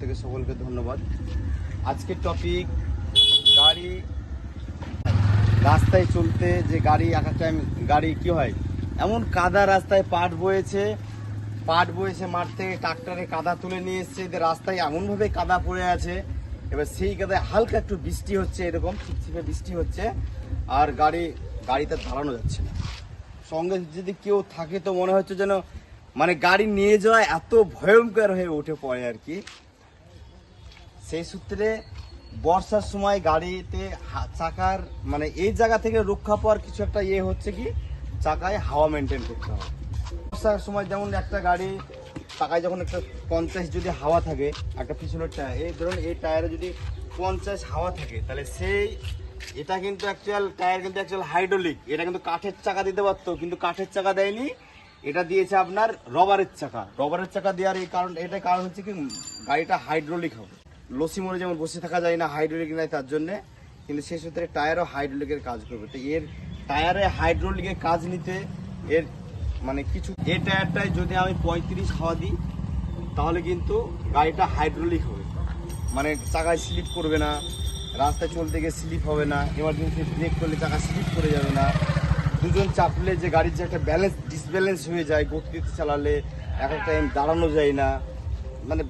থেকে সকলকে ধন্যবাদ। আজকের টপিক গাড়ি, রাস্তায় চলতে যে গাড়ি এক টাইম গাড়ি কি হয়? এমন কাদা রাস্তায় পাট বয়েছে পাট বয়েছে মাঠ থেকে ট্রাক্টরে কাদা তুলে নিয়ে এসছে রাস্তায় এমনভাবে কাদা পড়ে আছে, এবার সেই কাদায় হালকা একটু বৃষ্টি হচ্ছে এরকম চিপচিপে বৃষ্টি হচ্ছে, আর গাড়ি, গাড়িতে দাঁড়ানো যাচ্ছে না। সঙ্গে যদি কেউ থাকে তো মনে হচ্ছে যেন মানে গাড়ি নিয়ে যাওয়া এত ভয়ঙ্কর হয়ে উঠে পড়ে আর কি। সেই সূত্রে বর্ষার সময় গাড়িতে চাকার মানে এই জায়গা থেকে রক্ষা পাওয়ার কিছু একটা ইয়ে হচ্ছে কি? চাকায় হাওয়া মেনটেন করতে হবে বর্ষার সময় যেমন একটা গাড়ি চাকায় যখন একটা পঞ্চাশ যদি হাওয়া থাকে, একটা পিছনের টায়ার এই ধরুন এই টায়ারে যদি পঞ্চাশ হাওয়া থাকে, তাহলে সেই, এটা কিন্তু অ্যাকচুয়াল টায়ার কিন্তু অ্যাকচুয়াল হাইড্রোলিক এটা কিন্তু কাঠের চাকা দিতে পারতো, কিন্তু কাঠের চাকা দেয়নি। এটা দিয়েছে আপনার রবারের চাকা। রবারের চাকা দেওয়ার এই কারণ এটা কারণ হচ্ছে কি, গাড়িটা হাইড্রোলিক হবে। লসি মোড়ে যেমন বসে থাকা যায় না হাইড্রোলিক নাই তার জন্য, কিন্তু সেই সূত্রে টায়ারও হাইড্রোলিকের কাজ করবে। তো এর টায়ারে হাইড্রোলিকের কাজ নিতে এর মানে কিছু এই টায়ারটায় যদি আমি পঁয়ত্রিশ হাওয়া দিই, তাহলে কিন্তু গাড়িটা হাইড্রোলিক হবে। মানে চাকায় স্লিপ করবে না, রাস্তায় চলতে গিয়ে স্লিপ হবে না এমার্জেন্সি ব্রেক করলে চাকা স্লিপ করে যাবে না। দুজন চাপলে যে গাড়ির যে একটা ব্যালেন্স ডিসব্যালেন্স হয়ে যায়, গতিতে চালালে এক একটা টাইম দাঁড়ানো যায় না। মানে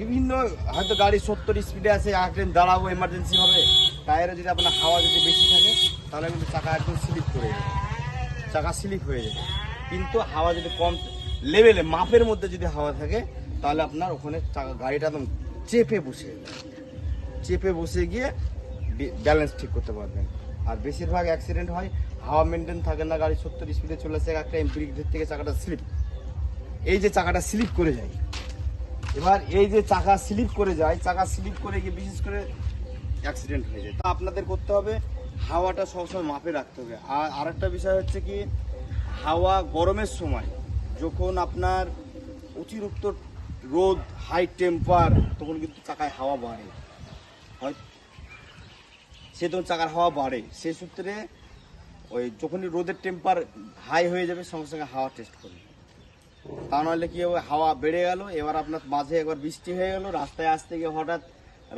বিভিন্ন, হয়তো গাড়ি সত্তর স্পিডে আছে এক টাইম দাঁড়াবো এমার্জেন্সি হবে, টায়ারে যদি আপনার হাওয়া যদি বেশি থাকে, তাহলে কিন্তু চাকা একদম স্লিপ করে যাবে। চাকা স্লিপ হয়ে যাবে। কিন্তু হাওয়া যদি কম লেভেলে মাপের মধ্যে যদি হাওয়া থাকে, তাহলে আপনার ওখানে চাকা, গাড়িটা একদম চেপে বসে। চেপে বসে গিয়ে ব্যালেন্স ঠিক করতে পারবেন। আর বেশিরভাগ অ্যাক্সিডেন্ট হয়, হাওয়া মেনটেন থাকে না, গাড়ি সত্তর স্পিডে চলে আসে একটা ব্রেক থেকে চাকাটা স্লিপ এই যে চাকাটা স্লিপ করে যায় এবার এই যে চাকা স্লিপ করে যায়, চাকা স্লিপ করে গিয়ে বিশেষ করে অ্যাক্সিডেন্ট হয়ে যায়। তা আপনাদের করতে হবে, হাওয়াটা সবসময় মাপে রাখতে হবে। আর আরেকটা বিষয় হচ্ছে কি, হাওয়া গরমের সময় যখন আপনার অতিরিক্ত রোদ হাই টেম্পার তখন কিন্তু চাকায় হাওয়া বাড়ে। হয়, সে তখন চাকার হাওয়া বাড়ে। সেই সূত্রে ওই যখনই রোদের টেম্পার হাই হয়ে যাবে, সঙ্গে সঙ্গে হাওয়া টেস্ট করবে। তা নাহলে কি হবে? হাওয়া বেড়ে গেল, এবার আপনার মাঝে একবার বৃষ্টি হয়ে গেল, রাস্তায় আসতে গিয়ে হঠাৎ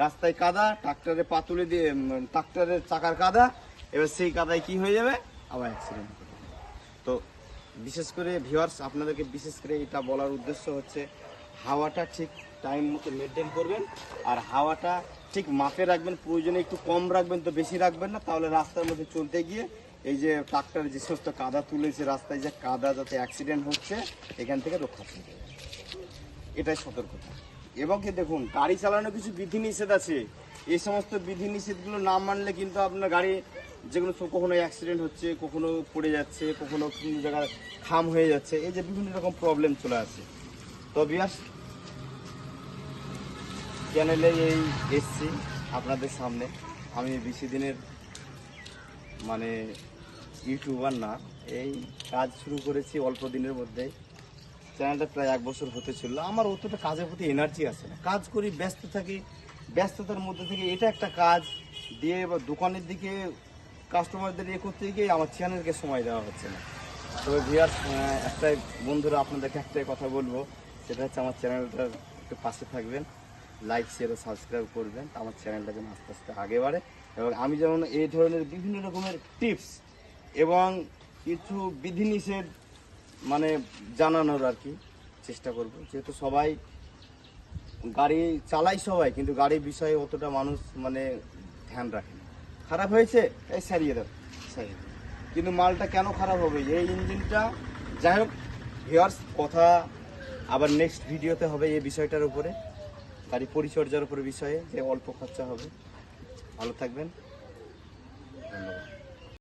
রাস্তায় কাদা, ট্রাক্টরে পাতুলে দিয়ে ট্রাক্টরের চাকার কাদা, এবার সেই কাদায় কি হয়ে যাবে? আবার অ্যাক্সিডেন্ট তো বিশেষ করে ভিউয়ার্স আপনাদেরকে বিশেষ করে এটা বলার উদ্দেশ্য হচ্ছে, হাওয়াটা ঠিক টাইম মতো মেনটেন করবেন, আর হাওয়াটা ঠিক মাপে রাখবেন, প্রয়োজনে একটু কম রাখবেন তো বেশি রাখবেন না, তাহলে রাস্তার মধ্যে চলতে গিয়ে এই যে ট্রাক্টর যে সমস্ত কাদা তুলেছে রাস্তায় যে কাদা যাতে অ্যাক্সিডেন্ট হচ্ছে, এখান থেকে রক্ষা যাবে এটাই সতর্কতা। এবং কি দেখুন, গাড়ি চালানোর কিছু বিধিনিষেধ আছে। এই সমস্ত বিধিনিষেধগুলো না মানলে কিন্তু আপনার গাড়ি যেগুলো কখনো অ্যাক্সিডেন্ট হচ্ছে, কখনো পড়ে যাচ্ছে, কখনো কোনো জায়গায় খাম হয়ে যাচ্ছে, এই যে বিভিন্ন রকম প্রবলেম চলে আসে। তো বিয়াস চ্যানেলে এই এসছি আপনাদের সামনে। আমি বেশি দিনের মানে ইউটিউবার না, এই কাজ শুরু করেছি অল্প দিনের মধ্যেই। চ্যানেলটা প্রায় এক বছর হতে ছিল আমার অতটা কাজের প্রতি এনার্জি আসে না। কাজ করি, ব্যস্ত থাকি। ব্যস্ততার মধ্যে থেকে এটা একটা কাজ দিয়ে এবার দোকানের দিকে কাস্টমারদের ইয়ে করতে গিয়ে আমার চ্যানেলকে সময় দেওয়া হচ্ছে না। তবে ভিয়ার একটাই বন্ধুরা, আপনাদেরকে একটাই কথা বলব। সেটা হচ্ছে আমার চ্যানেলটার একটু পাশে থাকবেন। লাইক শেয়ার ও সাবস্ক্রাইব করবেন। আমার চ্যানেলটা যেন আস্তে আস্তে আগে বাড়ে। এবং আমি যেমন এই ধরনের বিভিন্ন রকমের টিপস এবং কিছু বিধিনিষেধ মানে জানানোর আর কি চেষ্টা করব। যেহেতু সবাই গাড়ি চালাই সবাই, কিন্তু গাড়ির বিষয়ে অতটা মানুষ মানে ধ্যান রাখে খারাপ হয়েছে? এই সারিয়ে দাও, সারিয়ে কিন্তু মালটা কেন খারাপ হবে? এই ইঞ্জিনটা, যাই হোক ভিওয়ার্স কথা আবার নেক্সট ভিডিওতে হবে এই বিষয়টার উপরে। গাড়ি পরিচর্যার উপরে বিষয়ে যে অল্প খরচা হবে। ভালো থাকবেন।